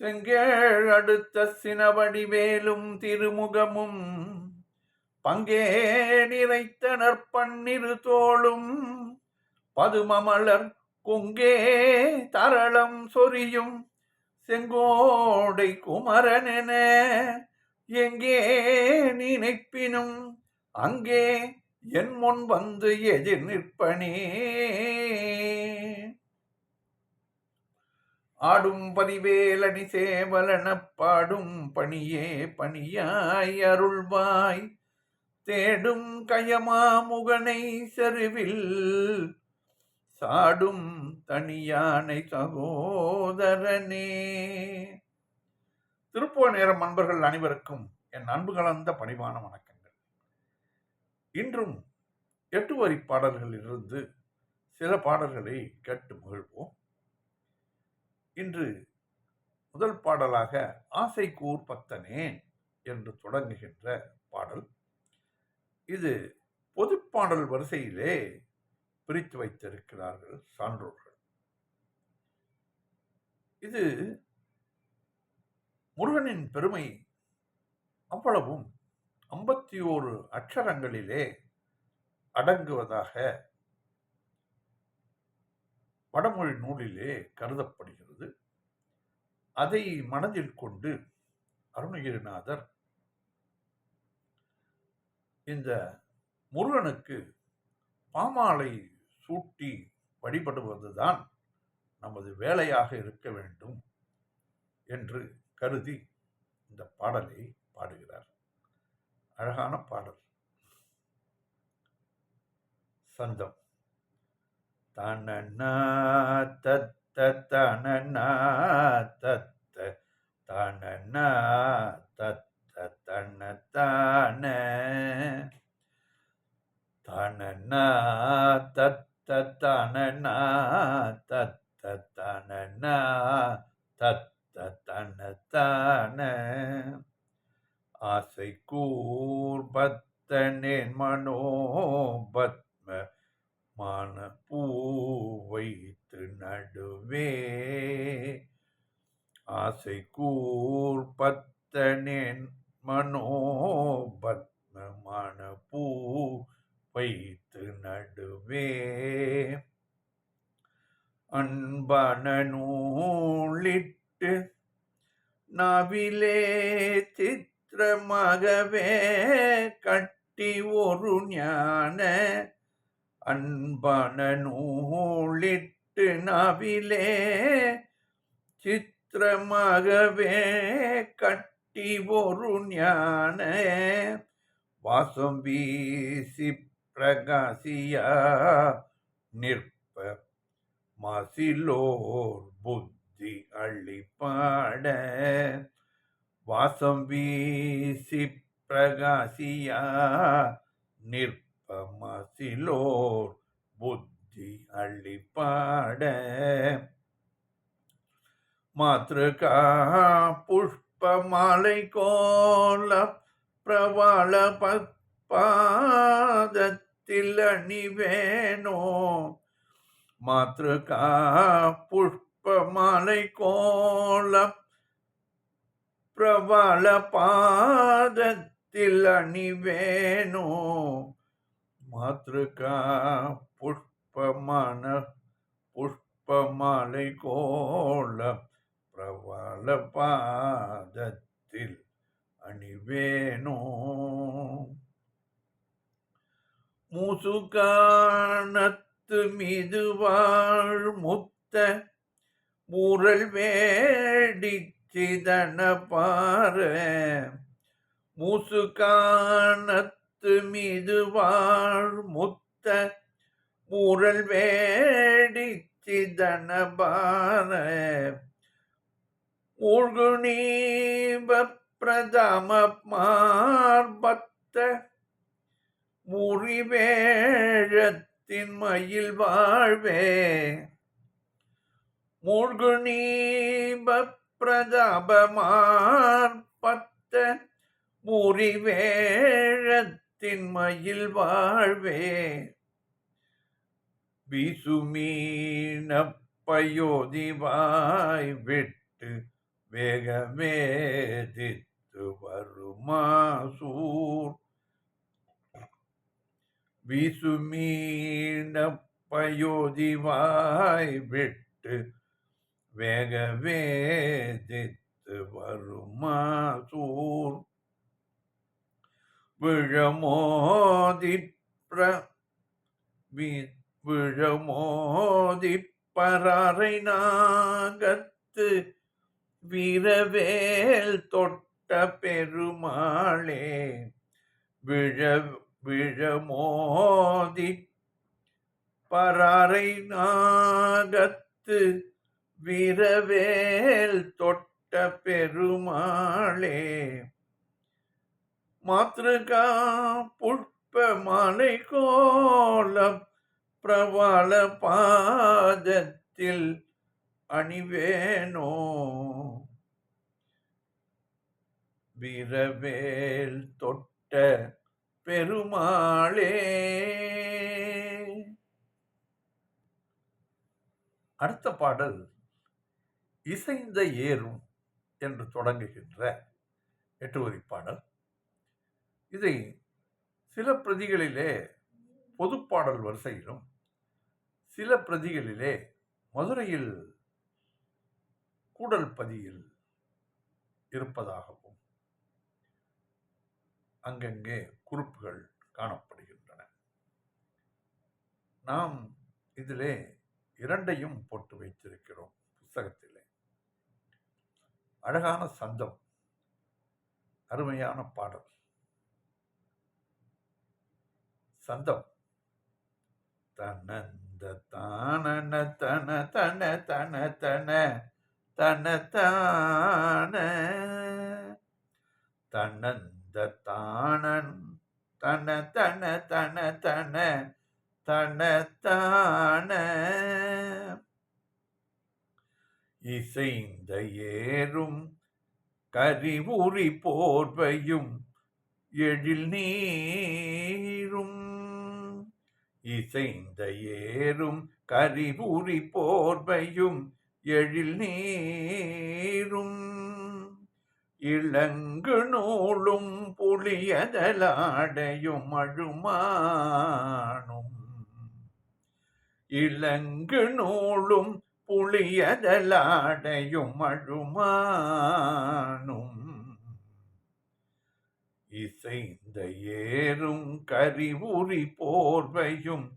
செங்கேழ் அடுத்த சினவடிவேலும் திருமுகமும் பங்கே நிறைத்த நற்பன்னிரு தோளும் பதுமமலர் கொங்கே தரளம் சொரியும் செங்கோடை குமரனென எங்கே நினைப்பினும் அங்கே என் முன் வந்து எதிர் நிற்பனே. ஆடும் பதிவேலடி சேவலனப் பாடும் பணியே பணியாய் அருள்வாய். தேடும் கயமாமுகனை செருவில் சாடும் தனியானை சகோதரனே. திருப்புவ நேரம் அன்பர்கள் அனைவருக்கும் என் அன்பு கலந்த பணிவான வணக்கங்கள். இன்றும் எட்டு வரி பாடல்களிலிருந்து சில பாடல்களை கேட்டு மகிழ்வோம். இன்று முதல் பாடலாக ஆசை கூர் பத்தனேன் என்று தொடங்குகின்ற பாடல். இது பொதுப்பாடல் வரிசையிலே பிரித்து வைத்திருக்கிறார்கள் சான்றோர்கள். இது முருகனின் பெருமை அவ்வளவும் ஐம்பத்தி ஓரு அக்ஷரங்களிலே அடங்குவதாக வடமொழி நூலிலே கருதப்படுகிறது. அதை மனதில் கொண்டு அருணகிரிநாதர் இந்த முருகனுக்கு பாமாலை சூட்டி வழிபடுவதுதான் நமது வேலையாக இருக்க வேண்டும் என்று கருதி இந்த பாடலை பாடுகிறார். அழகான பாடல். சந்தம். தனனா தத்த தனனா தத்த தனனா தத்த தன தான தனனா தத்த தனனா தத்த தனனா தத்த தன தான ஆசை கூர்பத்தனேன் மனோபத்ம மான பூ வைத்து நடுவே ஆசை கூர்பத்தனேன் மனோபத்மமான பூ வைத்து நடுவே அன்பான நூலிட்டு நவிலே சித்திரமாகவே கட்டி ஒரு ஞான அன்பான நூலிட்டு நவிலே சித்திரமாகவே கட்டி ஒரு ஞான வாசம் வீசி பிரகாசியா நிற்ப. மசிலோர் புத்தி அள்ளிப்பாட வாசம் வீசி பிரகாசியா நிற்ப. மசிலோர் புத்தி அள்ளிப்பாட. மாத்திருக்கா புஷ்ப மாலை கோல பிரபால பாதத்தில் அணிவேனோ. மாத்திருக்கா புஷ்ப மாலை கோல பிரபல பாதத்தில் அணிவேனோ. மாத்ருகா புஷ்பமான புஷ்பமாலை கோல பிரபல பாதத்தில் அணிவேனோ மூசுகானத்து மீது வாழ் முத்த மூரல் வேடி சிதன பார. மூசுகானத்து மீது வாழ் முத்த மூரல் வேடிச்சிதனபார. சிதன பிரதம மார்பத்த முறிவேழத்தின் மயில் வாழ்வே. மூழ்கு நீப மார்பத்த முறிவேழத்தின் திண்மையில் வாழ்வே. வீசுமீன பயோதிவாய் விட்டு வேகமேதித்து வருமாசூர் விசுமீன பயோதிவாய் விட்டு வேக வேதித்து வருமாசூர் விழமோதி விழமோதி பரரை நாகத்து விரவேல் தொட்ட பெருமாளே விழ விழமோதி பரரை நாகத்து விரவேல் தொட்ட பெருமாளே மாத்திருகா புஷ்ப மாலை கோலம் பிரபால பாதத்தில் அணிவேனோ? வீரவேல் தொட்ட பெருமாளே. அடுத்த பாடல் இசைந்த ஏறும் என்று தொடங்குகின்ற எட்டுவரி பாடல். இதை சில பிரதிகளிலே பொதுப்பாடல் வரிசையிலும் சில பிரதிகளிலே மதுரையில் கூடல் பதியில் இருப்பதாகவும் அங்கங்கே குறிப்புகள் காணப்படுகின்றன. நாம் இதிலே இரண்டையும் போட்டு வைத்திருக்கிறோம் புஸ்தகத்திலே. அழகான சந்தம் அருமையான பாடல். சந்தம். தனந்த தானன தன தன தன தன தன தனந்த தானன் தன தன தன தன தனத்தான இசைந்த ஏறும் கரிவுரி போர்வையும் எழில் நீரும் இசைந்த ஏறும் கரிபுரி போர்வையும் எழில் நீரும். இளங்கு நூலும் புளியதலாடையும் அழுமானும். இளங்கு நூலும் புளியதலாடையும் அழுமானும். இசைந்த ஏறும் கரிவுரி போர்வையும்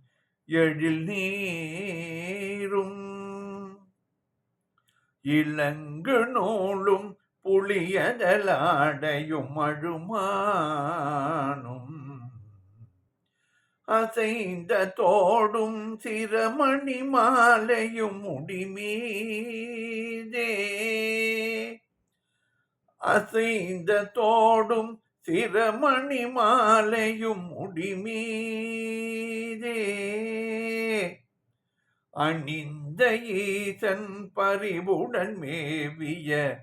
எழில் நீரும். இளங்கு நூலும் புளியதலாடையும் அழுமானும். அசைந்த தோடும் சிரமணி மாலையும் முடிமீதே. அசைந்த தோடும் சிரமணி மாலையும் முடிமீதே. அணிந்த ஈசன் பரிவுடன் மேவிய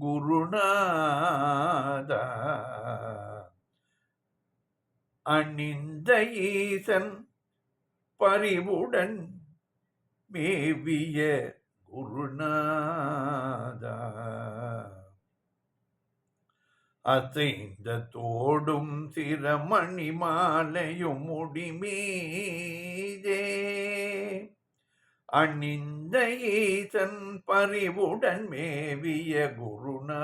குருநாதா. அணிந்த ஈசன் பரிவுடன் மேவிய குருநாதா. அசைந்த தோடும் சிரமணி மாலையும் முடிமீதே. அணிந்த ஈசன் பறிவுடன் மேவிய குருநாதா.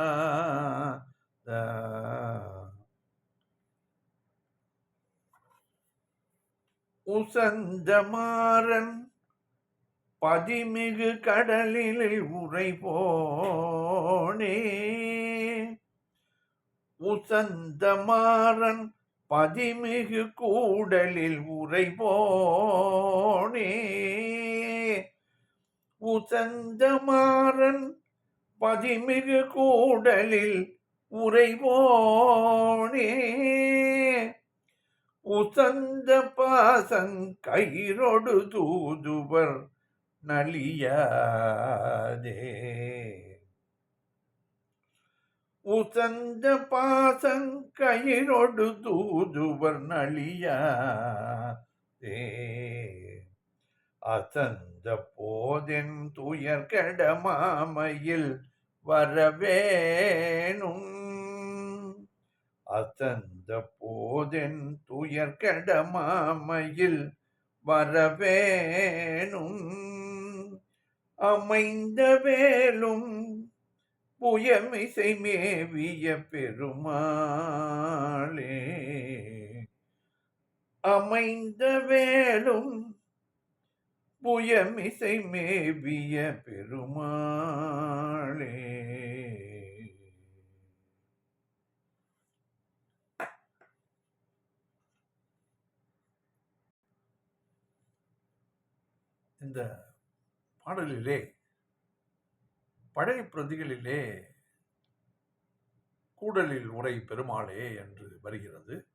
உசந்தமாறன் பதிமிகு கடலில் உரை போனே உசந்த மாறன் பதிமிகு கூடலில் உரை போனே உசந்தமாறன் பதிமிகு கூடலில் உரைவோனே உசந்த பாசங்கயிரொடு தூதுவர் நலியாதே. உசந்த பாசங்கயிரொடு தூதுவர் நலியாதே அசந்த போதின் துயர் கெடமாமையில் வரவேணும் அசந்த போதின் துயர் கெடமாமையில் வரவேணும் அமைந்த வேலும் புயமிசை மேவிய பெருமாளே. அமைந்த வேலும் புயமிசை மேவிய பெருமாளே. இந்த பாடலிலே பழைய பிரதிகளிலே கூடலில் உரை பெருமாளே என்று வருகிறது.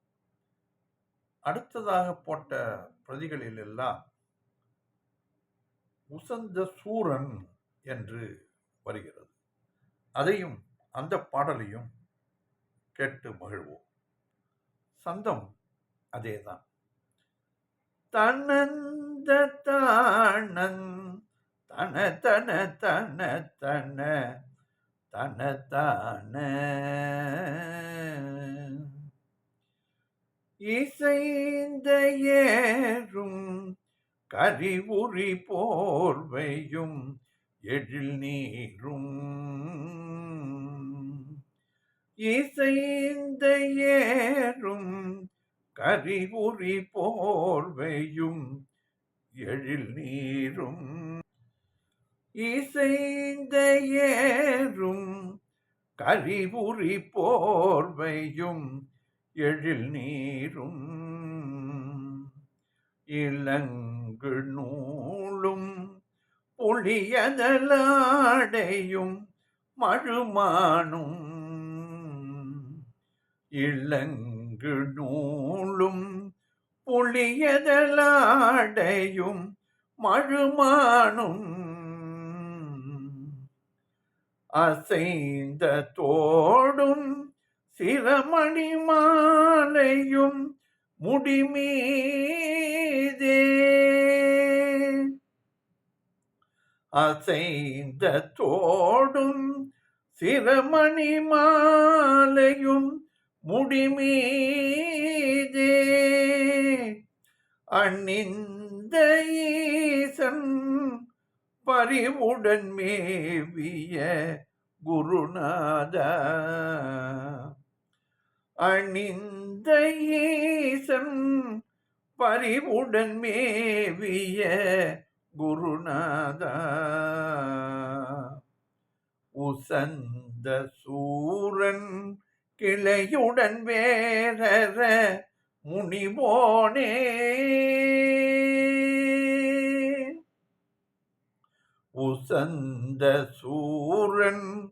அடுத்ததாக போட்ட பிரதிகளில் எல்லாம் உசந்த சூரன் என்று வருகிறது. அதையும் அந்த பாடலையும் கேட்டு மகிழ்வோம். சந்தம் அதேதான். தனந்த தானன் தன தன தன தன தன தான. இசைந்த ஏறும் கரிவுரி போர்வையும் எழில் நீரும். இசைந்த ஏறும் கரிவுரி போர்வையும் எழில் நீரும். இசைந்த ஏறும் கரிபுரி போர்வையும் எழில் நீரும். இளங்கு நூலும் புளியதலாடையும் மழுமானும். இளங்கு நூலும் புளியதலாடையும் மழுமானும். அசைந்த தோடும் சிரமணி மாலையும் முடிமீதே. அசைந்த தோடும் சிரமணி மாலையும் முடிமீதே. அணிந்த ஈசன் பரிவுடன் மேவிய குருநாத. அணிந்த ஈசன் பரிவுடன் மேவிய குருநாத. உசந்த சூரன் கிளையுடன் வேற முனிவோனே. உசந்த சூரன்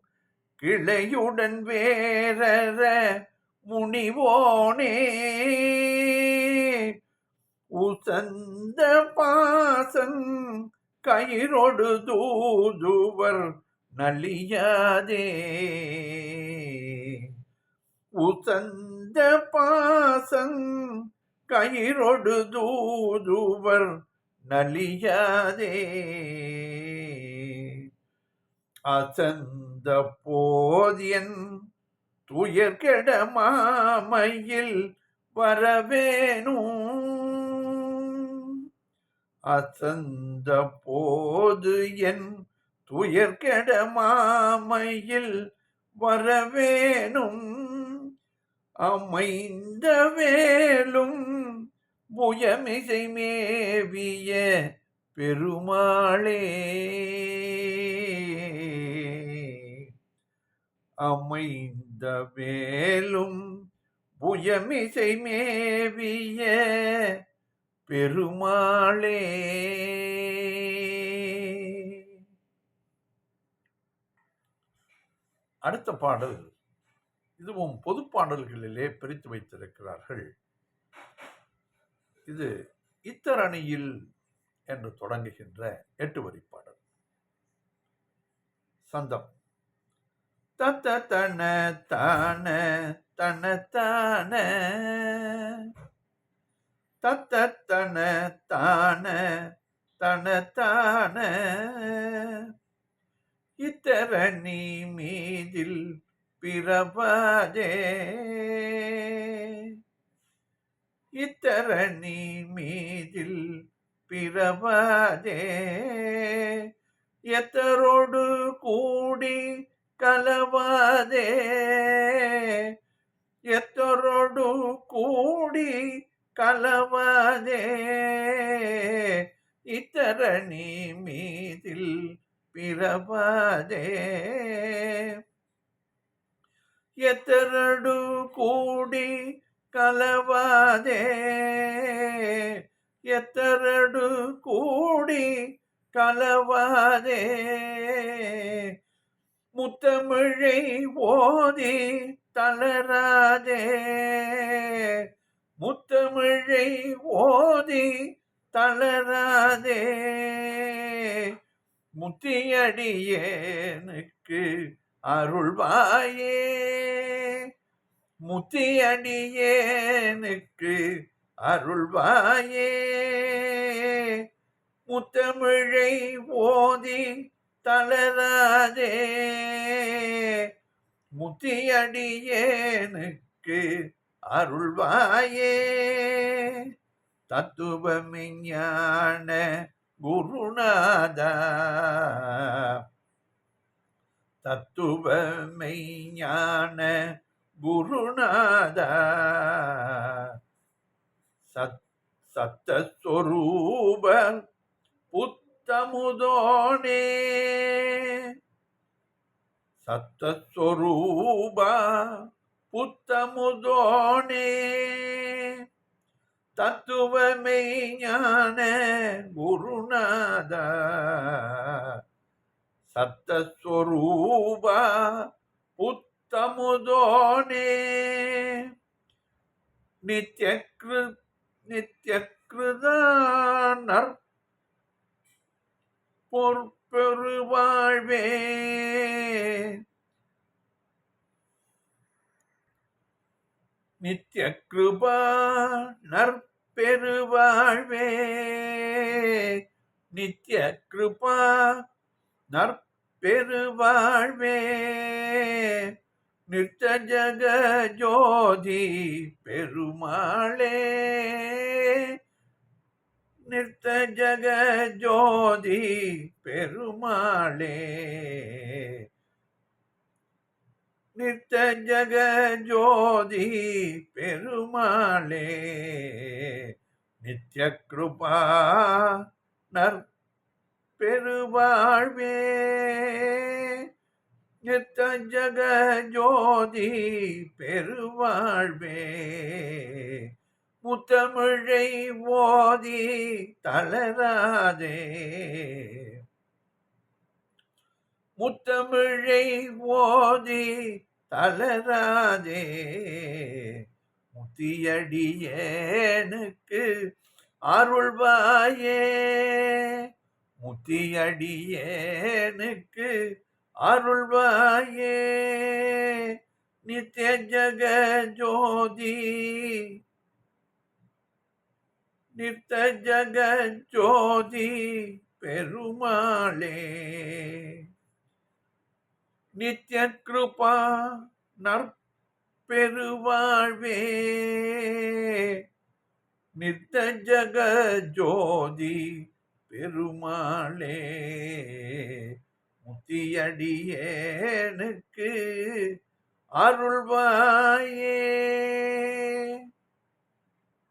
கிளையுடன் வேற முனிவோனே. உசந்த பாசன் கயிறொடு தூதுவர் நலியாதே. உசந்த பாசன் கயிறொடு தூதுவர் நலியாதே. அசந்த போதியன் துயர் கெட மாமையில் வரவேணும் அசந்த போது என் துயர் கெட மாமையில் வரவேணும் அமைந்த வேலும் புயமிசை மேவிய பெருமாளே. அமைந்த வேலும் புயமிசை மேவிய பெருமாளே. அடுத்த பாடல் இதுவும் பொது பாடல்களிலே பிரித்து வைத்திருக்கிறார்கள். இது இத்தரணியில் என்று தொடங்குகின்ற எட்டு வரி பாடல். சந்தம். தத்த தன தான தன தான. தத்த தன தான தன தான. இத்தரணி மீதில் பிறவாதே. இத்தரணி மீதில் பிறவாதே. எத்தரோடு கூடி கலவாதே. எத்தரோடு கூடி கலவாதே. இத்தரணி மீதில் பிறவாதே எத்தரடு கூடி கலவாதே. எத்தரடு கூடி கலவாதே. முத்தமிழை ஓதி தளராதே. முத்தமிழை ஓதி தளராதே. முத்தியடியேனுக்கு அருள்வாயே. முத்தியடியேனுக்கு அருள்வாயே. முத்தமிழை ஓதி தளராதே. முத்தியடியேனுக்கு அருள்வாயே. தத்துவமிஞான குருநாதா. தத்துவமெய்ஞான குருநாதா. சத் சத்தஸ்வரூபம் புத்தமுதோனே சத்தஸ்வரூப புத்தமுதோனே தத்துவமெய்ஞான குருநாதா சத்தஸ்வரூபா புத்தமுதோனே நித்யக்ரு நித்யக்ருதானர் பொற்பெருவாழ்வே நித்ய கிருபா நற்பெருவாழ்வே நித்ய கிருபா நற்பெருவாழ்வே நித்த ஜக ஜோதி பெருமாளே. நித்த ஜக ஜோதி பெருமாளே. நித்த ஜக ஜோதி பெருமாளே. நித்ய கிருபா நற் பெருவாழ்வே. நித்த ஜக ஜோதி பெருவாழ்வே. முத்தமிழை ஓதி தளராதே. முத்தமிழை ஓதி தளராதே. முத்தியடியேனுக்கு அருள்வாயே. முத்தியடியேனுக்கு அருள்வாயே. நித்திய ஜோதி நித்த ஜக ஜோதி பெருமாளே. நித்ய கிருபா நற்பெருவாழ்வே. நித்த ஜக ஜோதி பெருமாளே. முத்தியடியேனுக்கு அருள்வாயே.